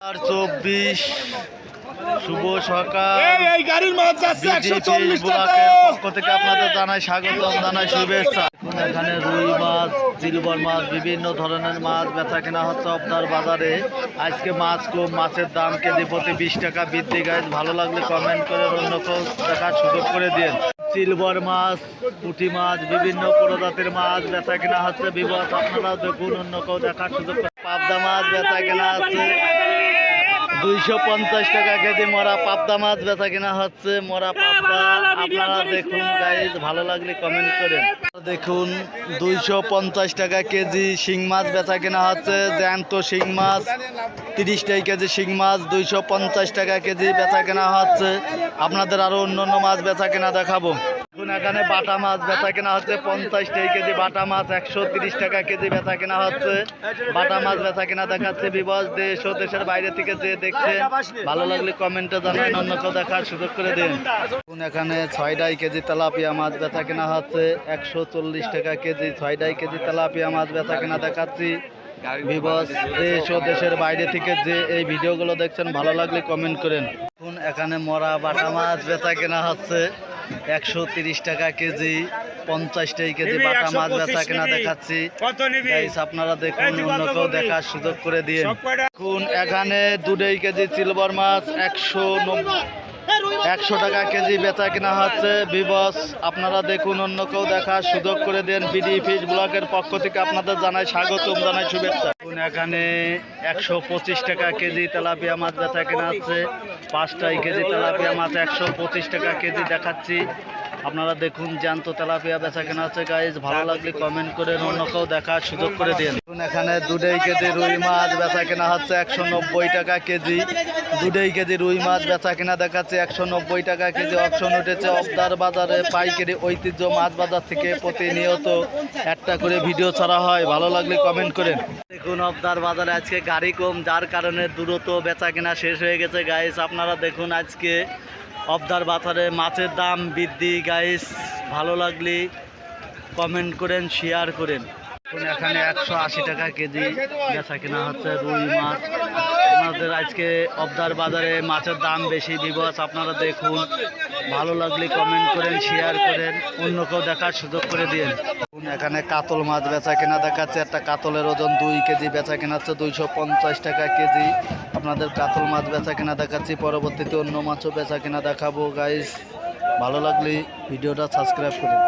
আর চব্বিশ। শুভ সকাল। পক্ষ থেকে আপনাদের জানাই স্বাগতম জানাই শুভেচ্ছা। এখানে রুই মাছ সিলভার মাছ বিভিন্ন ধরনের মাছ বেচা কেনা হচ্ছে আপনার বাজারে। আজকে মাছ কম মাছের দাম কেজি প্রতি বিশ টাকা বৃদ্ধি গাছ ভালো লাগলে কমেন্ট করে অন্য কেউ দেখার সুযোগ করে দিন। সিলভার মাছ পুঁটি মাছ বিভিন্ন প্রজাতির মাছ বেচা কেনা হচ্ছে। বিবস আপনারা দেখুন অন্য কেউ দেখার সুযোগ পাবদা মাছ বেচা কেনা আছে। দুইশো পঞ্চাশ টাকা কেজি মরা পাবদা মাছ বেচা কিনা হচ্ছে মরা পাবদা। আপনারা দেখুন গাইজ ভালো লাগলে কমেন্ট করেন। দেখুন দুইশো পঞ্চাশ টাকা কেজি শিং মাছ বেচা কিনা হচ্ছে জ্যান্ত শিং মাছ তিরিশ টাকা কেজি শিং মাছ দুইশো পঞ্চাশ টাকা কেজি বেচা কেনা হচ্ছে। আপনাদের আরও অন্য অন্য মাছ বেচা কেনা দেখাবো। এখন এখানে বাটা মাছ বেচা কেনা হচ্ছে, পঞ্চাশ টাকা কেজি বাটা মাছ, একশো তিরিশ টাকা কেজি বেচা কেনা হচ্ছে। বাটা মাছ বেচা কেনা দেখাচ্ছে বিবস দেশ ও দেশের বাইরে থেকে যে দেখছে, ভালো লাগলে কমেন্টে জানান অন্য কেউ দেখার সুযোগ করে দিন। এখন এখানে ছয়ডাই কেজি তেলাপিয়া মাছ বেচা কেনা হচ্ছে, একশো চল্লিশ টাকা কেজি ছয়ডাই কেজি তেলাপিয়া মাছ বেচা কেনা দেখাচ্ছি। বিবস দেশ ও দেশের বাইরে থেকে যে এই ভিডিওগুলো দেখছেন, ভালো লাগলে কমেন্ট করেন। এখন এখানে মরা বাটা মাছ বেচা কেনা হচ্ছে। একশো তিরিশ টাকা কেজি পঞ্চাশ টাকা কেজি বাটা মাছ বেচা কেনা দেখাচ্ছি। আপনারা দেখুন অন্য কেউ দেখার সুযোগ করে দিয়ে এখন এখানে দুটাই কেজি সিলভার মাছ একশো নব্বই একশো টাকা কেজি বেচা কেনা হচ্ছে। বিবস, আপনারা দেখুন, অন্য কেউ দেখার সুযোগ করে দেন। বিডি ফিশ ব্লকের পক্ষ থেকে আপনাদের জানাই স্বাগতম, জানাই শুভেচ্ছা। এখানে একশো পঁচিশ টাকা কেজি তেলাপিয়া মাছ বেচা কেনা হচ্ছে। পাঁচটাই কেজি তেলাপিয়া মাছ একশো পঁচিশ টাকা কেজি দেখাচ্ছি। আপনারা দেখুন জ্যান্ত তেলাপিয়া বেচা কেনা হচ্ছে গাইজ ভালো লাগলে কমেন্ট করে অন্য কেউ দেখার সুযোগ করে দিন। দেখুন এখানে দুটাই কেজি রুই মাছ বেচা কেনা হচ্ছে একশো নব্বই টাকা কেজি। দুটাই কেজি রুই মাছ বেচা কেনা দেখাচ্ছে একশো নব্বই টাকা কেজি। অপশন উঠেছে অবদার বাজারে, পাইকারি ঐতিহ্য মাছ বাজার থেকে প্রতিনিয়ত একটা করে ভিডিও ছাড়া হয়। ভালো লাগলে কমেন্ট করেন। দেখুন অবদার বাজারে আজকে গাড়ি কম, যার কারণে দ্রুত বেচা কেনা শেষ হয়ে গেছে গাইস আপনারা দেখুন আজকে অবদার বাজারে মাছের দাম বৃদ্ধি গাইস ভালো লাগলে কমেন্ট করেন শেয়ার করেন। এখানে একশো আশি টাকা কেজি বেচা কেনা হচ্ছে রুই মাছ। আপনাদের আজকে অবদার বাজারে মাছের দাম বেশি দিবস আপনারা দেখুন। ভালো লাগলে কমেন্ট করেন শেয়ার করেন অন্য কেউ দেখার সুযোগ করে দিন এখানে কাতল মাছ বেচা কেনা দেখাচ্ছে। একটা কাতলের ওজন দুই কেজি বেচা কেনা হচ্ছে দুইশো পঞ্চাশ টাকা কেজি। আপনাদের কাতল মাছ বেচা কেনা দেখাচ্ছি। পরবর্তীতে অন্য মাছও বেচা কেনা দেখাবো গাইস ভালো লাগলে ভিডিওটা সাবস্ক্রাইব করুন।